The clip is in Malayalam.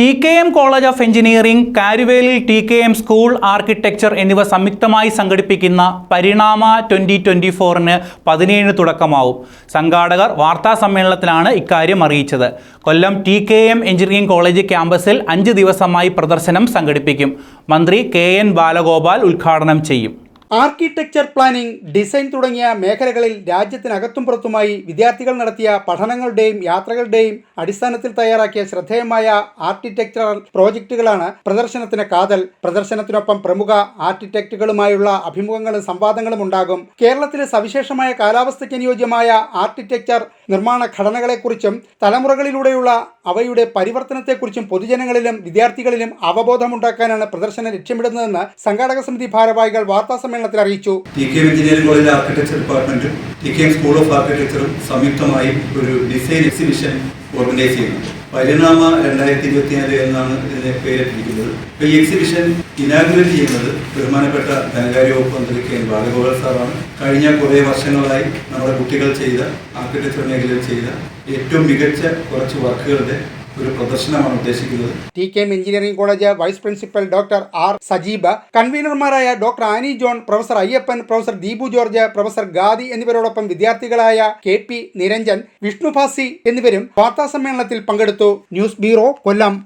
T K M college of engineering Karuvelil T K M school architecture എന്നിവ സംയുക്തമായി സംഘടിപ്പിക്കുന്ന പരിണാമ ട്വന്റി ട്വന്റി ഫോറിന് പതിനേഴിന് തുടക്കമാവും. സംഘാടകർ വാർത്താ സമ്മേളനത്തിലാണ് ഇക്കാര്യം അറിയിച്ചത്. Kollam T K M engineering college ക്യാമ്പസിൽ അഞ്ച് ദിവസമായി പ്രദർശനം സംഘടിപ്പിക്കും. മന്ത്രി കെ എൻ ബാലഗോപാൽ ഉദ്ഘാടനം ചെയ്യും. ആർക്കിടെക്ചർ പ്ലാനിംഗ് ഡിസൈൻ തുടങ്ങിയ മേഖലകളിൽ രാജ്യത്തിനകത്തും പുറത്തുമായി വിദ്യാർത്ഥികൾ നടത്തിയ പഠനങ്ങളുടെയും യാത്രകളുടെയും അടിസ്ഥാനത്തിൽ തയ്യാറാക്കിയ ശ്രദ്ധേയമായ ആർക്കിടെക്ചറൽ പ്രോജക്റ്റുകളാണ് പ്രദർശനത്തിന് കാതൽ. പ്രദർശനത്തിനൊപ്പം പ്രമുഖ ആർക്കിടെക്റ്റുകളുമായുള്ള അഭിമുഖങ്ങളും സംവാദങ്ങളും ഉണ്ടാകും. കേരളത്തിലെ സവിശേഷമായ കാലാവസ്ഥയ്ക്ക് അനുയോജ്യമായ ആർക്കിടെക്ചർ നിർമ്മാണ ഘടനകളെക്കുറിച്ചും തലമുറകളിലൂടെയുള്ള അവയുടെ പരിവർത്തനത്തെക്കുറിച്ചും പൊതുജനങ്ങളിലും വിദ്യാർത്ഥികളിലും അവബോധമുണ്ടാക്കാനാണ് പ്രദർശനം ലക്ഷ്യമിടുന്നതെന്ന് സംഘാടക സമിതി ഭാരവാഹികൾ വാർത്താ സമ്മേളനത്തിൽ അറിയിച്ചു. T K engineering college architecture ഡിപ്പാർട്ട്മെന്റും T K M school of ആർക്കിടെക്ചറും സംയുക്തമായി ഒരു ഡിസൈൻ എക്സിബിഷൻ ഓർഗനൈസ് ചെയ്യുന്നുണ്ട് പരിണാമ രണ്ടായിരത്തി ഇരുപത്തിനാല് എന്നാണ് ഇതിനെ പേരിട്ടിരിക്കുന്നത്. ഇപ്പൊ ഈ എക്സിബിഷൻ ഇനാഗുറേറ്റ് ചെയ്യുന്നത് ബഹുമാനപ്പെട്ട ധനകാര്യ വകുപ്പ് മന്ത്രി കെ. എൻ. ബാലഗോപാൽ സാറാണ്. കഴിഞ്ഞ കുറേ വർഷങ്ങളായി നമ്മുടെ കുട്ടികൾ ചെയ്ത ആർക്കിടെക്ചർ മേഖലയിൽ ചെയ്ത ഏറ്റവും മികച്ച കുറച്ച് വർക്കുകളുടെ ഒരു പ്രദർശനമാണ് ഉദ്ദേശിക്കുന്നത്. T K M engineering college vice principal doctor R Sajeeba കൺവീനർമാരായ doctor Annie John professor Ayyappan professor Deepu George professor Gadi എന്നിവരോടൊപ്പം വിദ്യാർത്ഥികളായ കെ പി നിരഞ്ജൻ വിഷ്ണുഭാസി എന്നിവരും വാർത്താ സമ്മേളനത്തിൽ പങ്കെടുത്തു. News bureau Kollam.